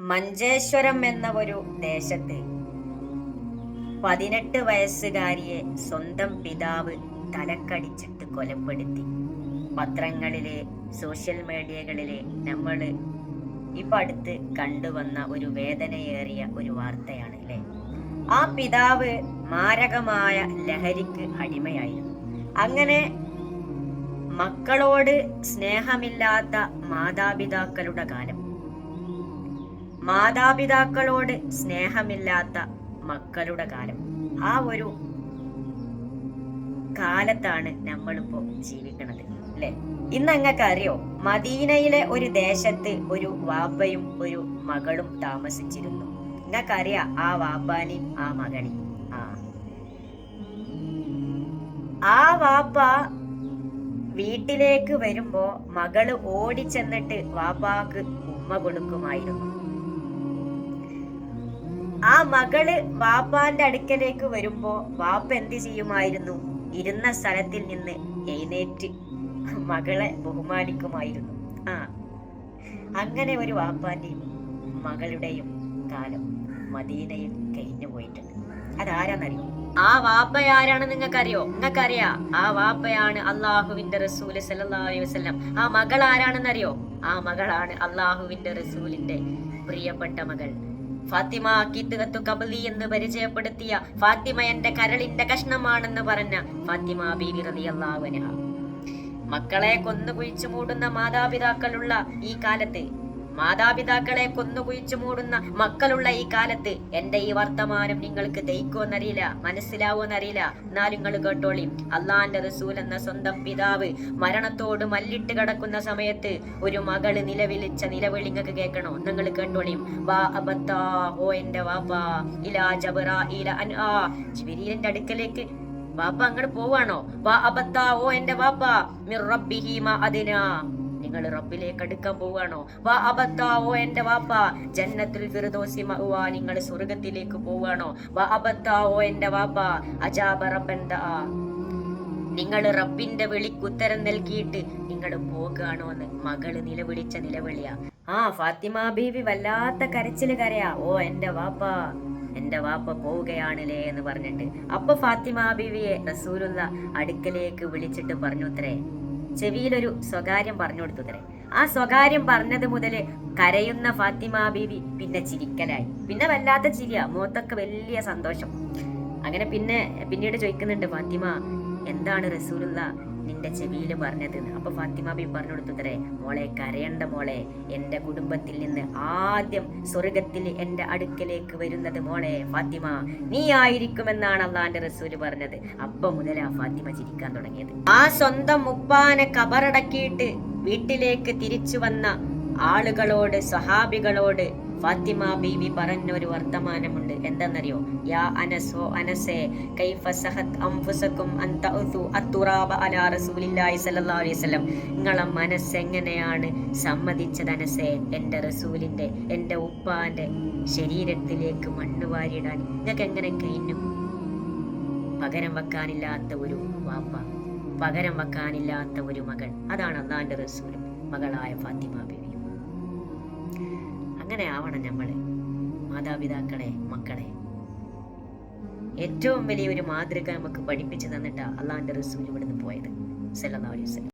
മഞ്ചേശ്വരം എന്ന ഒരു ദേശത്ത്. പതിനെട്ട് വയസ്സുകാരിയെ സ്വന്തം പിതാവ് തലക്കടിച്ചിട്ട് കൊലപ്പെടുത്തി. പത്രങ്ങളിലെ സോഷ്യൽ മീഡിയകളിലെ നമ്മൾ ഇപ്പം അടുത്ത് കണ്ടുവന്ന ഒരു വേദനയേറിയ ഒരു വാർത്തയാണ് അല്ലേ? ആ പിതാവ് മാരകമായ ലഹരിക്ക് അടിമയായിരുന്നു. അങ്ങനെ മക്കളോട് സ്നേഹമില്ലാത്ത മാതാപിതാക്കളുടെ കാലം മാതാപിതാക്കളോട് സ്നേഹമില്ലാത്ത മക്കളുടെ കാലം. ആ ഒരു കാലത്താണ് നമ്മളിപ്പോ ജീവിക്കുന്നത് അല്ലെ? ഇന്ന് അങ്ങക്ക് അറിയോ മദീനയിലെ ഒരു ദേശത്ത് ഒരു വാപ്പയും ഒരു മകളും താമസിച്ചിരുന്നു. നിങ്ങൾക്കറിയാ ആ വാപ്പാനെയും ആ മകളെയും ആ. ആ വാപ്പ വീട്ടിലേക്ക് വരുമ്പോ മകൾ ഓടിച്ചെന്നിട്ട് വാപ്പാക്ക് ഉമ്മ കൊടുക്കുമായിരുന്നു. ആ മകൾ വാപ്പാന്റെ അടുക്കലേക്ക് വരുമ്പോ വാപ്പ എന്ത് ചെയ്യുമായിരുന്നു? ഇരുന്ന സ്ഥലത്തിൽ നിന്ന് എഴുന്നേറ്റ് മകളെ ബഹുമാനിക്കുമായിരുന്നു. ആ അങ്ങനെ ഒരു വാപ്പാന്റെയും മകളുടെയും കാലം മദീനയിൽ കഴിഞ്ഞു പോയിട്ടുണ്ട്. അതാരാന്നറിയോ? ആ വാപ്പയാരാണ് നിങ്ങൾക്കറിയോ? നിങ്ങൾക്കറിയാ? ആ വാപ്പയാണ് അള്ളാഹുവിന്റെ റസൂൽ സല്ലല്ലാഹു വസല്ലം. ആ മകൾ ആരാണെന്നറിയോ? ആ മകളാണ് അള്ളാഹുവിന്റെ റസൂലിന്റെ പ്രിയപ്പെട്ട മകൾ. ഫാത്തിമ കിത്തുകത്തു കബലി എന്ന് പരിചയപ്പെടുത്തിയ ഫാത്തിമ എന്റെ കരളിന്റെ കഷ്ണമാണെന്ന് പറഞ്ഞ ഫാത്തിമ ബീവി മക്കളെ കൊന്നുകുഴിച്ചു മൂടുന്ന മാതാപിതാക്കളുള്ള ഈ കാലത്ത് മാതാപിതാക്കളെ കൊന്നുകുഴിച്ചു മൂടുന്ന മക്കളുള്ള ഈ കാലത്ത് എന്റെ ഈ വർത്തമാനം നിങ്ങൾക്ക് ദഹിക്കുമെന്നറിയില്ല മനസ്സിലാവുമെന്നറിയില്ല. എന്നാലും നിങ്ങൾ കേട്ടോളി അള്ളാന്റെ റസൂൽ എന്ന സ്വന്തം പിതാവ് മരണത്തോട് മല്ലിട്ട് കിടക്കുന്ന സമയത്ത് ഒരു മകൾ നിലവിളിച്ച നിലവിളി നിങ്ങൾക്ക് കേൾക്കണോ? നിങ്ങൾ കേട്ടോളിയും വാ അബത്താ ഓ എന്റെ വാപ്പാ ഇലാ ജബറ ഇല അൻ അടുക്കലേക്ക് വാപ്പ അങ്ങോട്ട് പോവാണോ? വാ അബത്താ ഓ എന്റെ വാപ്പാ മിർ റബ്ബിഹി മാ അദിനാ. നിങ്ങൾ റബ്ബിലേക്ക് അടുക്കാൻ പോവാണോ വാ അബത്താവോ എന്റെ വാപ്പ? ജന്നത്തുൽ ഫിർദോസി മഹുവാ നിങ്ങൾ സ്വർഗത്തിലേക്ക് പോവാണോ വാ അബത്താവോ എന്റെ വാപ്പ? അജാബ റബ്ബൻ നിങ്ങൾ റബ്ബിന്റെ വിളിക്കുത്തരം നൽകിയിട്ട് നിങ്ങൾ പോകുകയാണോ എന്ന് മകൾ നിലവിളിച്ച നിലവിളിയാ. ആ ഫാത്തിമ ബീവി വല്ലാത്ത കരച്ചിൽ കരയാ. ഓ എന്റെ വാപ്പ എന്റെ വാപ്പ പോവുകയാണല്ലേ എന്ന് പറഞ്ഞിട്ട്. അപ്പൊ ഫാത്തിമ ബീവിയെ റസൂലുള്ള അടുക്കലേക്ക് വിളിച്ചിട്ട് പറഞ്ഞു ചെവിയിലൊരു സ്വകാര്യം പറഞ്ഞു കൊടുത്തു തരെ ആ സ്വകാര്യം പറഞ്ഞത് മുതൽ കരയുന്ന ഫാത്തിമ ബീവി പിന്നെ ചിരിക്കലായി. പിന്നെ വല്ലാത്ത ചിരിയ. മുഖത്തൊക്കെ വലിയ സന്തോഷം. അങ്ങനെ പിന്നെ പിന്നീട് ചോദിക്കുന്നുണ്ട് ഫാത്തിമ എന്താണ് റസൂലുള്ള? നിന്റെ ചെവിയിൽ പറഞ്ഞത് അപ്പൊ ഫാത്തിമ ബി പറഞ്ഞു കൊടുത്തുത്രേ മോളെ കരയണ്ട മോളെ. എന്റെ കുടുംബത്തിൽ നിന്ന് ആദ്യം സ്വർഗത്തിൽ എന്റെ അടുക്കലേക്ക് വരുന്നത് മോളെ ഫാത്തിമ. നീ ആയിരിക്കുമെന്നാണ് അള്ളാന്റെ റസൂൽ പറഞ്ഞത്. അപ്പൊ ആ ഫാത്തിമ ചിരിക്കാൻ തുടങ്ങിയത്. ആ സ്വന്തം ഉപ്പാനെ കബറടക്കിയിട്ട് വീട്ടിലേക്ക് തിരിച്ചു വന്ന ആളുകളോട് സഹാബികളോട് ഫാത്തിമ ബീവി പറഞ്ഞ ഒരു വർത്തമാനമുണ്ട്. എന്തെന്നറിയോ യാ അനസോ അനസേ കൈഫ സഹത് അംഫുസക്കും അൻ തഉതു അത്തുറാബ അലാ റസൂലില്ലാഹി സ്വല്ലല്ലാഹു അലൈഹി വസല്ലം. നിങ്ങളെ മനസ്സ് എങ്ങനെയാണ് സമ്മതിച്ചത് അനസേ? എന്റെ റസൂലിന്റെ എന്റെ ഉപ്പാന്റെ ശരീരത്തിലേക്ക് മണ്ണ് വാരിയിടാൻ നിങ്ങൾക്ക് എങ്ങനെ കഴിഞ്ഞു പകരം വെക്കാനില്ലാത്ത ഒരു വാപ്പ പകരം വെക്കാനില്ലാത്ത ഒരു മകൾ. അതാണ് അള്ളാന്റെ റസൂലും മകളായ ഫാത്തിമ ബീവി. അങ്ങനെ ആവണം നമ്മൾ മാതാപിതാക്കളെ മക്കളെ. ഏറ്റവും വലിയൊരു മാതൃക നമുക്ക് പഠിപ്പിച്ചു തന്നിട്ടാണ് അള്ളാന്റെ റസൂൽ ഇവിടുന്ന് പോയത്. സല്ലാസ്